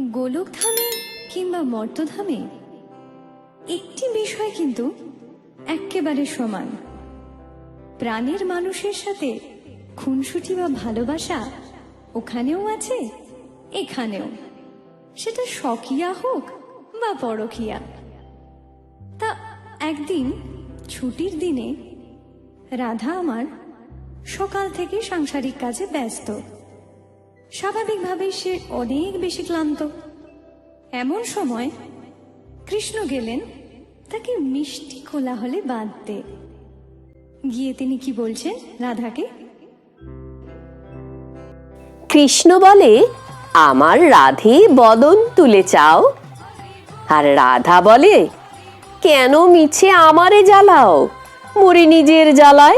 গোলকধামে কিংবা মর্তধামে? একটি বিষয় কিন্তু এক্কেবারে সমান। প্রাণের মানুষের সাথে খুনসুটি বা ভালোবাসা ওখানেও আছে, এখানেও। সেটা স্বকীয়া হোক বা পরকীয়া। তা একদিন, ছুটির দিনে, রাধা আমার সকাল থেকে সাংসারিক কাজে ব্যস্ত। স্বাভাবিকভাবেই সে অনেক বেশি ক্লান্ত। এমন সময় কৃষ্ণ গেলেন, তাকে মিষ্টি খোলা কোলাহলে বাঁধতে। গিয়ে তিনি কি বলছেন রাধাকে? কৃষ্ণ বলে, আমার রাধে বদন তুলে চাও। আর রাধা বলে, কেন মিছে আমারে জ্বালাও? মরে নিজের জ্বালায়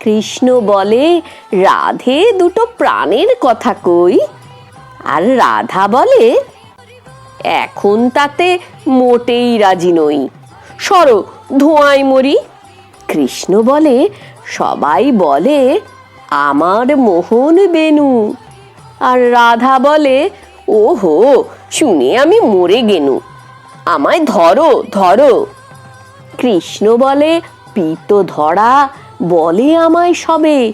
কৃষ্ণ বলে, রাধে দুটো প্রাণের কথা কই। আর রাধা বলে, এখন তাতে মোটেই রাজি নই। সরো, ধোঁয়ায় মরি। কৃষ্ণ বলে, সবাই বলে, আমার মোহন বেনু। আর রাধা বলে, ওহো, শুনে আমি মরে গেনু। আমায় ধরো ধরো। কৃষ্ণ বলে পিত ধরা বলে আমায় সবে।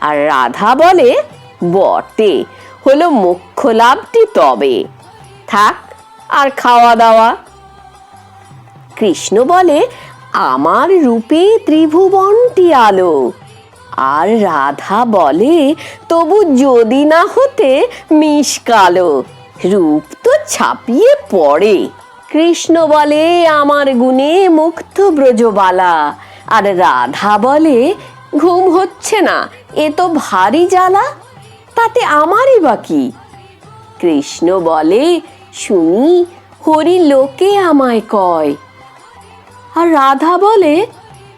আর রাধা বলে, বটে, হলো মুখ্য লাভটি তবে। থাক, আর খাওয়া দাওয়া। কৃষ্ণ বলে, আমার রূপে ত্রিভুবনটি আলো। আর রাধা বলে, তবু যদি না হতে মিশ কালো। রূপ তো ছাপিয়ে পড়ে। কৃষ্ণ বলে, আমার গুণে মুক্ত ব্রজবালা। আর রাধা বলে, ঘুম হচ্ছে না, এ তো ভারী জ্বালা, তাতে আমারই বা কি? কৃষ্ণ বলে, শুনি, হরি লোকে আমায় কয়। আর রাধা বলে,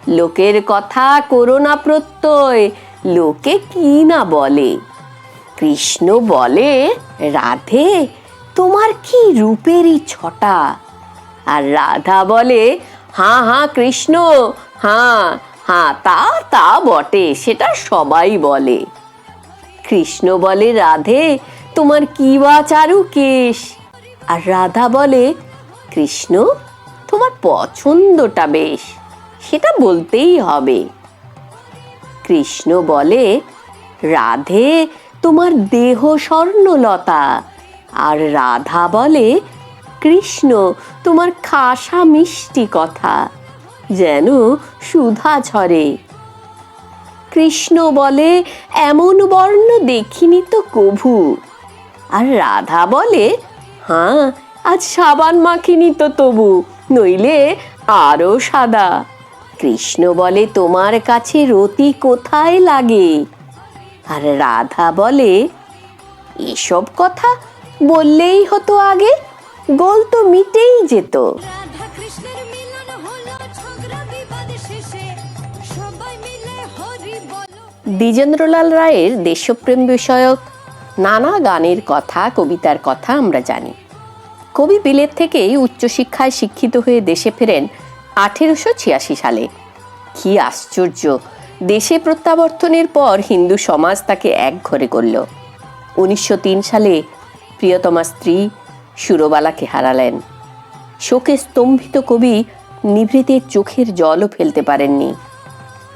লোকের কথা করো না প্রত্যয়, লোকে কি না বলে? কৃষ্ণ বলে, রাধে, তোমার কি রূপেরই ছটা? আর রাধা বলে হ্যাঁ হ্যাঁ কৃষ্ণ হ্যাঁ হ্যাঁ তা তা বটে, সেটা সবাই বলে। কৃষ্ণ বলে, রাধে, তোমার কি বা চারু কেশ আর রাধা বলে, কৃষ্ণ, তোমার পছন্দটা বেশ, সেটা বলতেই হবে। কৃষ্ণ বলে, রাধে, তোমার দেহ স্বর্ণলতা। আর রাধা বলে, কৃষ্ণ, তোমার খাসা মিষ্টি কথা। যেন সুধা ঝরে। কৃষ্ণ বলে, এমন বর্ণ দেখিনি তো কভু। আর রাধা বলে হ্যাঁ আজ সাবান মাখিনি তো তবু, নইলে আরও সাদা। কৃষ্ণ বলে, তোমার কাছে রতি কোথায় লাগে? আর রাধা বলে, এসব কথা বললেই হতো আগে, গোল তো মিটেই যেত। দ্বিজেন্দ্রলাল রায়ের দেশপ্রেম বিষয়ক নানা গানের কথা, কবিতার কথা আমরা জানি। কবি বিলেত থেকেই উচ্চশিক্ষায় শিক্ষিত হয়ে দেশে ফেরেন আঠেরোশো ছিয়াশি সালে। কি আশ্চর্য! দেশে প্রত্যাবর্তনের পর হিন্দু সমাজ তাকে এক ঘরে করল। উনিশশো তিন সালে প্রিয়তমা স্ত্রী সুরবালাকে হারালেন। শোকে স্তম্ভিত কবি নিভৃতের চোখের জলও ফেলতে পারেননি।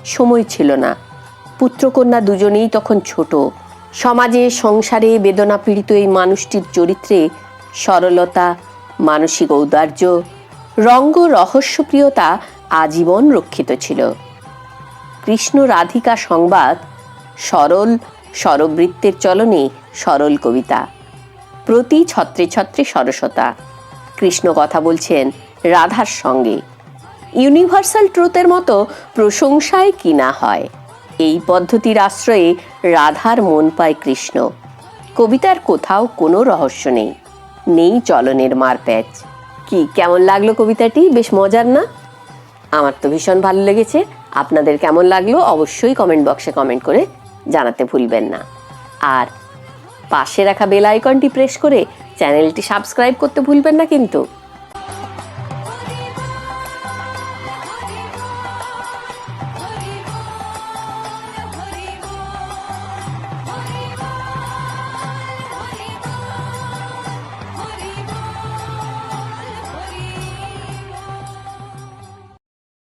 সময় ছিল না। পুত্রকন্যা দুজনেই তখন ছোট। সমাজে, সংসারে বেদনা পীড়িত এই মানুষটির চরিত্রে সরলতা, মানসিক ঔদার্য, রঙ্গ রহস্যপ্রিয়তা আজীবন রক্ষিত ছিল। কৃষ্ণ রাধিকা সংবাদ, সরল স্বরবৃত্তের চলনে সরল কবিতা, প্রতি ছত্রে ছত্রে সরসতা। কৃষ্ণ কথা বলছেন রাধার সঙ্গে। ইউনিভার্সাল ট্রুথের মতো প্রশংসায় কি না হয়। এই পদ্ধতির আশ্রয়ে রাধার মন পায় কৃষ্ণ। কবিতার কোথাও কোনো রহস্য নেই। নেই চলনের মারপ্যাচ। কি, কেমন লাগল কবিতাটি? বেশ মজার না? আমার তো ভীষণ ভালো লেগেছে। আপনাদের কেমন লাগল অবশ্যই কমেন্ট বক্সে কমেন্ট করে জানাতে ভুলবেন না। আর পাশে রাখা বেল আইকনটি প্রেস করে চ্যানেলটি সাবস্ক্রাইব করতে ভুলবেন না কিন্তু।